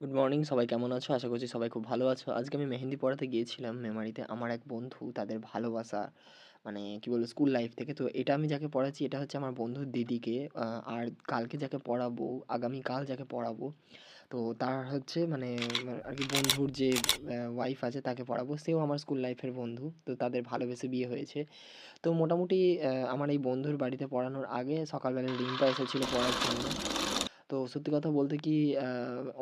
Good morning সবাই কেমন আছো? আশা করছি সবাই খুব ভালো আছো। আজকে আমি মেহেন্দি পড়াতে গিয়েছিলাম মেমারিতে। আমার এক বন্ধু তাদের ভালোবাসা মানে কি বলব স্কুল লাইফ থেকে। তো এটা আমি যাকে পড়াচ্ছি, এটা হচ্ছে আমার বন্ধুর দিদিকে। আর কালকে যাকে পড়াবো, আগামীকাল যাকে পড়াবো, তো তার হচ্ছে মানে আর কি বন্ধুর যে ওয়াইফ আছে তাকে পড়াবো। সেও আমার স্কুল লাইফের বন্ধু। তো তাদের ভালোবেসে বিয়ে হয়েছে। তো মোটামুটি আমার এই বন্ধুর বাড়িতে পড়ানোর আগে সকালবেলা রিম্পা এসেছিল পড়ার জন্য। তো সত্যি কথা বলতে কি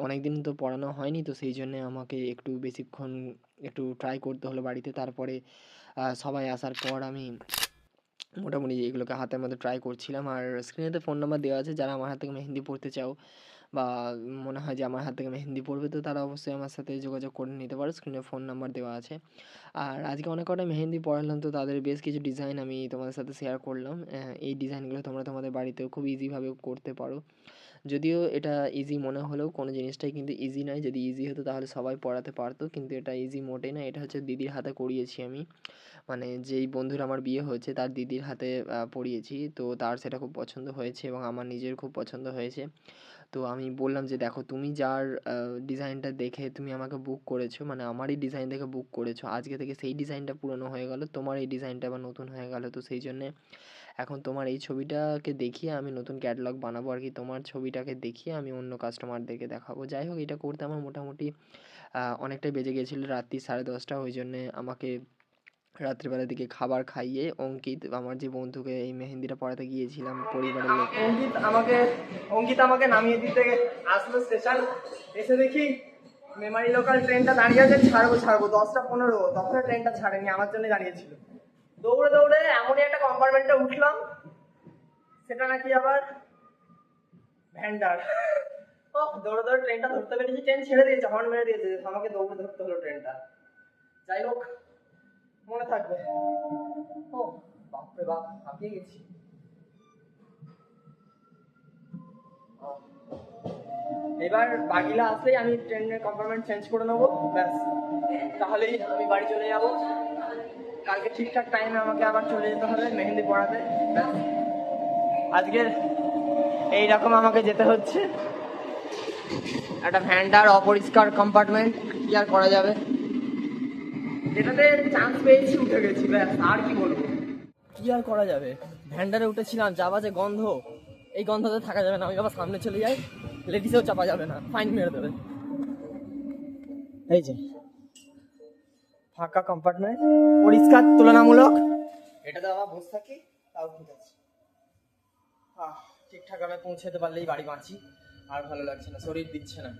অনেক দিন তো পড়ানো হয়নি, তো সেই জন্যে আমাকে একটু বেশিক্ষণ একটু ট্রাই করতে হলো বাড়িতে। তারপরে সবাই আসার পর আমি মোটামুটি এগুলোকে হাতের মধ্যে ট্রাই করছিলাম। আর স্ক্রিনেতে ফোন নাম্বার দেওয়া আছে, যারা আমার হাত থেকে মেহেন্দি পড়তে চাও বা মনে হয় যে আমার হাত থেকে মেহেন্দি পড়বে, তো তারা অবশ্যই আমার সাথে যোগাযোগ করে নিতে পারো। স্ক্রিনে ফোন নাম্বার দেওয়া আছে। আর আজকে অনেক কটা মেহেন্দি পড়ালাম, তো তাদের বেশ কিছু ডিজাইন আমি তোমাদের সাথে শেয়ার করলাম। এই ডিজাইনগুলো তোমরা তোমাদের বাড়িতেও খুব ইজিভাবে করতে পারো। যদিও এটা ইজি মনে হলেও কোনো জিনিসটাই কিন্তু ইজি নয়। যদি ইজি হতো তাহলে সবাই পড়াতে পারতো কিন্তু এটা ইজি মোটেই না এটা হচ্ছে দিদির হাতে করিয়েছি আমি। মানে যেই বন্ধুর আমার বিয়ে হয়েছে তার দিদির হাতে আহ, পরিয়েছি তো তার সেটা খুব পছন্দ হয়েছে এবং আমার নিজের খুব পছন্দ হয়েছে। তো আমি বললাম যে দেখো তুমি যার ডিজাইনটা দেখে তুমি আমাকে বুক করেছ মানে আমারই ডিজাইন দেখে বুক করেছ আজকে থেকে সেই ডিজাইনটা পুরনো হয়ে গেল তোমার এই ডিজাইনটা আবার নতুন হয়ে গেল। তো সেই জন্যে এখন তোমার এই ছবিটাকে দেখিয়ে আমি নতুন ক্যাটালগ বানাবো আর কি। তোমার ছবিটাকে দেখিয়ে আমি অন্য কাস্টমারদেরকে দেখাবো। যাই হোক, এটা করতে আমার মোটামুটি অনেকটাই বেজে গিয়েছিল রাত্রি সাড়ে দশটা। ওই জন্যে আমাকে রাত্রিবেলার দিকে খাবার খাইয়ে অঙ্কিত, আমার যে বন্ধুকে এই মেহেন্দিটা পড়াতে গিয়েছিলাম, পরিবারের লোক। অঙ্কিত আমাকে অঙ্কিত আমাকে নামিয়ে দিতে আসলো স্টেশন এসে দেখি মেমারি লোকাল ট্রেনটা দাঁড়িয়ে আছে, ছাড়বো ছাড়বো, দশটা পনেরো তখন ট্রেনটা ছাড়েনি, আমার জন্য দাঁড়িয়েছিল দৌড়ে দৌড়ে এমনই একটা কম্পার্টমেন্টে উঠলাম। সেটা নাকি আবার ভ্যান্ডার ও দৌড়ে দৌড়ে ট্রেনটা ধরতে পেরেছি। ট্রেন ছেড়ে দিয়েছে হর্ন মেরে দিয়েছে আমাকে দৌড়ে ধরতে হলো ট্রেনটা যাই হোক, মনে থাকবে। ও বাপরে বাপ, হাঁপিয়ে গেছি। এবার বাকিলা আসলেই আমি ট্রেনের কম্পার্টমেন্ট চেঞ্জ করে নেব। ব্যাস, তাহলেই আমি বাড়ি চলে যাব। কালকে ঠিকঠাক টাইমে আমাকে আবার চলে যেতে হবে মেহেন্দি পড়াতে ব্যাস। আজকে এইরকম আমাকে যেতে হচ্ছে। একটা ভ্যান্ডার অপরিষ্কার কম্পার্টমেন্ট কি আর করা যাবে? যেটাতে চান্স পেয়েছি উঠে গেছি ব্যাস আর কি বলব? কি আর করা যাবে? ভ্যান্ডারে উঠেছিলাম যা বাজে গন্ধ। এই গন্ধতে থাকা যাবে না আমি আবার সামনে চলে যাই। লেডিসেও চাপা যাবে না ফাইন মেরে দেবে। এই যে ফাঁকা কম্পার্টমেন্ট পরিষ্কার তুলনামূলক। এটাতে আবার বসে থাকি তাও ঠিক আছে। আহ, ঠিকঠাক ভাবে পৌঁছাতে পারলেই বাড়ি বাঁচি আর ভালো লাগছে না শরীর দিচ্ছে না।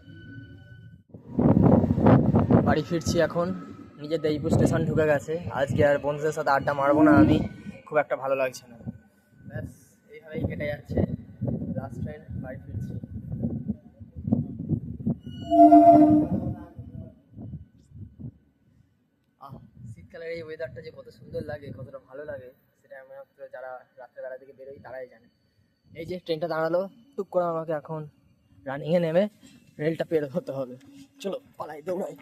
বাড়ি ফিরছি এখন নিজের দেইপুর স্টেশন ঢুকে গেছে। আজকে আর বন্ধুদের সাথে আড্ডা মারবো না আমি খুব একটা ভালো লাগছে না। ব্যাস এইভাবেই কেটে যাচ্ছে লাস্ট ট্রেন বাড়ি ফিরছি। শীতকালের এই ওয়েদারটা যে কত সুন্দর লাগে, কতটা ভালো লাগে, সেটা একমাত্র যারা রাত্রেবেলা থেকে বেরোই, তারাই জানে। এই যে ট্রেনটা দাঁড়াল, টুক করে আমাকে এখন রানিংয়ে নেমে রেলটা পের হতে হবে। চলো, পালাই, দৌড়াই।